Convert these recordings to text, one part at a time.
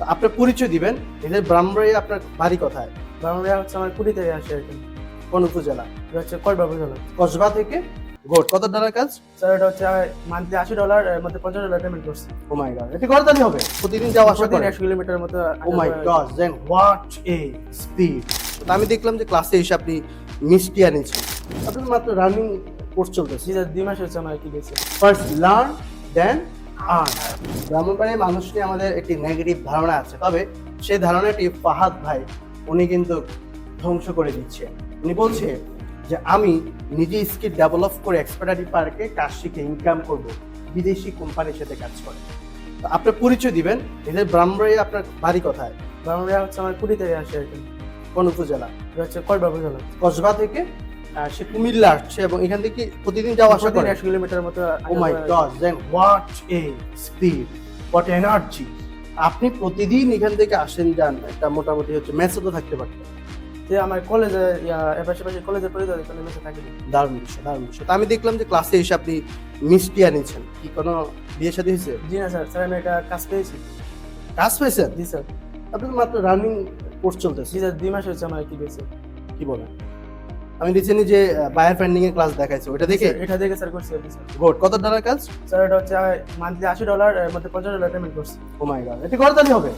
তো আপনার পরিচয় দিবেন। এদের ব্রাহ্মণবাড়ি আপনার বাড়ি কোথায়? বাংলা হচ্ছে আমার কুড়ি থেকে আসে আর কি। কোন উপজেলা? এটা হচ্ছে কয়বার বুঝলো কসবা থেকে গোট কত ডলার কাজ? স্যার এটা হচ্ছে মান্থলি আশি ডলার এর মধ্যে পঞ্চাশ ডলার পেমেন্ট করছি। ও মাই গড এটা করতালি হবে? প্রতিদিন যাওয়া আসা করে? একশো কিলোমিটার মতো ও my god then what a speed আমি দেখলাম যে ক্লাসে এসে আপনি মিষ্টি আনিয়েছেন আপনার মাত্র রানিং কোর্স চলতেছে। দুই মাস হচ্ছে আমার কি গেছে ফার্স্ট লার্ন দেন আর্ন ব্রাহ্মণবাড়ির মানুষ নিয়ে আমাদের একটি নেগেটিভ ধারণা আছে। তবে সেই ধারণাটি ফাহাদ ভাই উনি কিন্তু ধ্বংস করে দিচ্ছে। উনি বলছে যে আমি নিজে স্কিল ডেভেলপ করে এক্সপার্টারি পার্কে কাজ শিখে ইনকাম করব। বিদেশি কোম্পানির সাথে কাজ করে। তো আপনার পরিচয় দিবেন। এদের ব্রাহ্মণবাড়ি আপনার বাড়ি কোথায়? বাংলা হচ্ছে আমার কুড়ি থেকে আসে আর কি কোন উপজেলা হচ্ছে কয়বার বুঝলো কসবা থেকে সে কুমিল্লা আসছে এবং এখান থেকে প্রতিদিন যাওয়া আসা করে। একশো কিলোমিটার মতো ও my god then what a speed what energy আপনি প্রতিদিন এখান থেকে আসেন যান একটা মোটামুটি হচ্ছে ম্যাচও তো থাকতে পারতেন। যে আমার কলেজে পাশে কলেজে পড়িতে হয় তাহলে মেসে থাকি। দারুণ বিষয় দারুণ বিষয় তো আমি দেখলাম যে ক্লাসে এসে আপনি মিষ্টি আনিয়েছেন। কি কোনো বিয়ে শাদী হয়েছে? জি না স্যার স্যার আমি একটা কাজ পেয়েছি। কাজ পেয়েছেন জি স্যার আপনার মাত্র রানিং কোর্স চলতেছে। জি স্যার দুই মাস হচ্ছে আমার কি দিয়েছে কি বলেন? আমি রিসেন্টলি যে বায়ার ফ্যান্ডিং এর ক্লাস দেখাইছে ওটা দেখে? এটা দেখে স্যার করছি গোড কত ডলার কাজ স্যার এটা হচ্ছে মান্থলি আশি ডলার এর মধ্যে পঞ্চাশ ডলার পেমেন্ট করছি। ও মাই গড এটা করতালি হবে?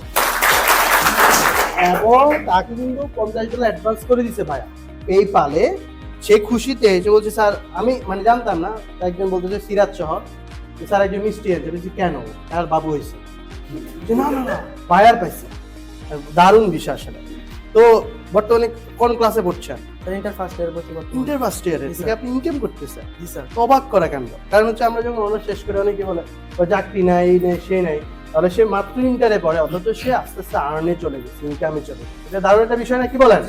এবং তাকে কিন্তু পঞ্চাশ ডলার অ্যাডভান্স করে দিছে ভাইয়া। পালে সে খুশিতে সে বলছে স্যার আমি মানে জানতাম না একজন বলতেছে সিরাজ শহর যে, স্যার একজন মিষ্টি আছে বলছি কেন? আর বাবু হয়েছে। যে, না না না বায়ার পাইছে। দারুণ বিষয় আসলে তো বর্তমানে কোন ক্লাসে পড়ছেন? ইন্টার ফার্স্ট ইয়ার বর্তমানে। ইন্টার ফার্স্ট ইয়ারে আপনি ইনকাম করতেছেন। জি স্যার। অবাক করা কেন? কারণ হচ্ছে আমরা যখন অনার্স শেষ করে অনেকে বলে "ও চাকরি নাই নেই সে নাই। তাহলে সে মাত্র ইন্টারে পড়ে অথচ সে আস্তে আস্তে আর্নে চলে গেছে ইনকামে চলে গেছে। এটা দারুণ একটা বিষয় না কি বলেন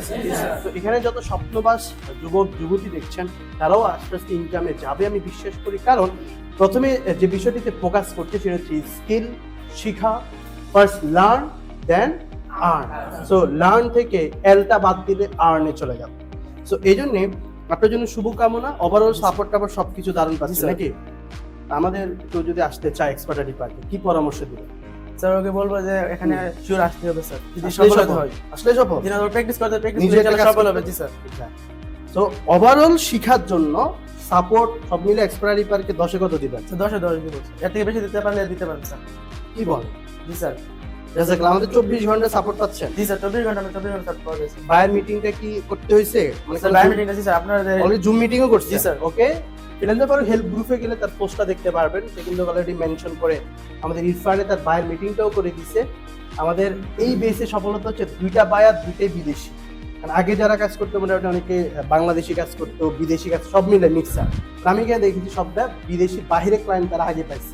তো এখানে যত স্বপ্নবাস যুবক যুবতী দেখছেন তারাও আস্তে আস্তে ইনকামে যাবে আমি বিশ্বাস করি। কারণ প্রথমে যে বিষয়টিতে ফোকাস করছে সেটা হচ্ছে স্কিল শিখা first learn then earn so learn থেকে এলটা বাদ দিলে আর্নে চলে যাবে। সো এই জন্যে আপনার জন্য শুভকামনা। ওভারঅল সাপোর্ট টাপোর্ট সবকিছু দারুণ পাচ্ছে নাকি? আমাদের কেউ যদি আসতে চায় এক্সপার্টারি পার্কে কি পরামর্শ দিবেন? স্যার ওকে বলব যে এখানে শিওর আসতে হবে স্যার যদি সফল। হয়। আসলে সফল? দিন প্র্যাকটিস করতে প্র্যাকটিস নিজের সফল হবে জি স্যার তো ওভারঅল শিখার জন্য সাপোর্ট সব মিলে এক্সপার্টারি পার্কে দশে কত দিবেন? স্যার দশে দশ দিব এর থেকে বেশি দিতে পারলে দিতে পারেন স্যার কি বল জি স্যার জাজাকাল্লাহ আমাদের চব্বিশ ঘণ্টা সাপোর্ট পাচ্ছেন। জি স্যার চব্বিশ ঘণ্টা চব্বিশ ঘণ্টা স্যার পাওয়া গেছে বায়ার মিটিংটা কি করতে মানে স্যার লাইভ মিটিং আছে স্যার আপনার অলরেডি জুম মিটিংও করছি? জি, স্যার। ওকে পরে হেল্প গ্রুপে গেলে তার পোস্টটা দেখতে পারবেন। সে কিন্তু অলরেডি মেনশন করে আমাদের ইরফানে তার বায়ের মিটিংটাও করে দিছে আমাদের এই বেসে সফলতা হচ্ছে দুইটা বায়ার দুইটাই বিদেশি। কারণ আগে যারা কাজ করতো মোটামুটি অনেকে বাংলাদেশি কাজ করতো বিদেশি কাজ সব মিলে মিক্সার আমি এখানে দেখেছি সবটা বিদেশি বাইরে ক্লায়েন্ট তারা আগে পাইছে।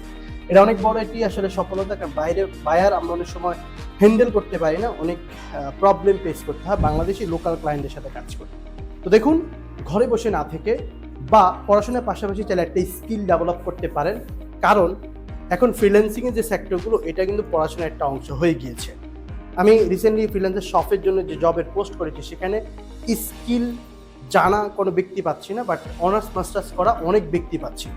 এটা অনেক বড় একটি আসলে সফলতা, কারণ বাইরে বায়ার আমরা অনেক সময় হ্যান্ডেল করতে পারি না, অনেক প্রবলেম ফেস করতে হয়, বাংলাদেশি লোকাল ক্লায়েন্টের সাথে কাজ করতে। তো দেখুন, ঘরে বসে না থেকে বা পড়াশোনার পাশাপাশি চাইলে একটা স্কিল ডেভেলপ করতে পারেন, কারণ এখন ফ্রিল্যান্সিংয়ের যে সেক্টরগুলো এটা কিন্তু পড়াশোনার একটা অংশ হয়ে গিয়েছে। আমি রিসেন্টলি ফ্রিল্যান্সের শপের জন্য যে জবের পোস্ট করেছি, সেখানে স্কিল জানা কোনো ব্যক্তি পাচ্ছি না বাট অনার্স মাস্টার্স করা অনেক ব্যক্তি পাচ্ছি।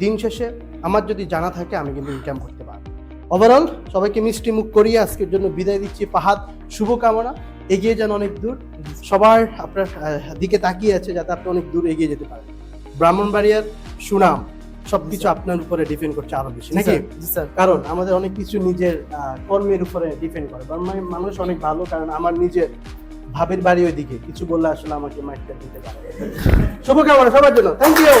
দিন শেষে আমার যদি জানা থাকে আমি কিন্তু ইনকাম করতে পারব। ওভারঅল সবাইকে মিষ্টি মুখ করিয়ে আজকের জন্য বিদায় দিচ্ছি। পাহাদ শুভকামনা। এগিয়ে যান অনেক দূর। সবার আপনার দিকে তাকিয়ে আছে যাতে আপনি অনেক দূর এগিয়ে যেতে পারেন। ব্রাহ্মণবাড়িয়ার সুনাম সবকিছু আপনার উপরে ডিপেন্ড করছে আরও বেশি নাকি? স্যার। কারণ আমাদের অনেক কিছু নিজের কর্মের উপরে ডিপেন্ড করে। মানুষ অনেক ভালো কারণ আমার নিজের ভাবের বাড়ি ওইদিকে। কিছু বললে আসলে আমাকে মাইকটা দিতে পারে। শুভকামনা সবার জন্য। Thank you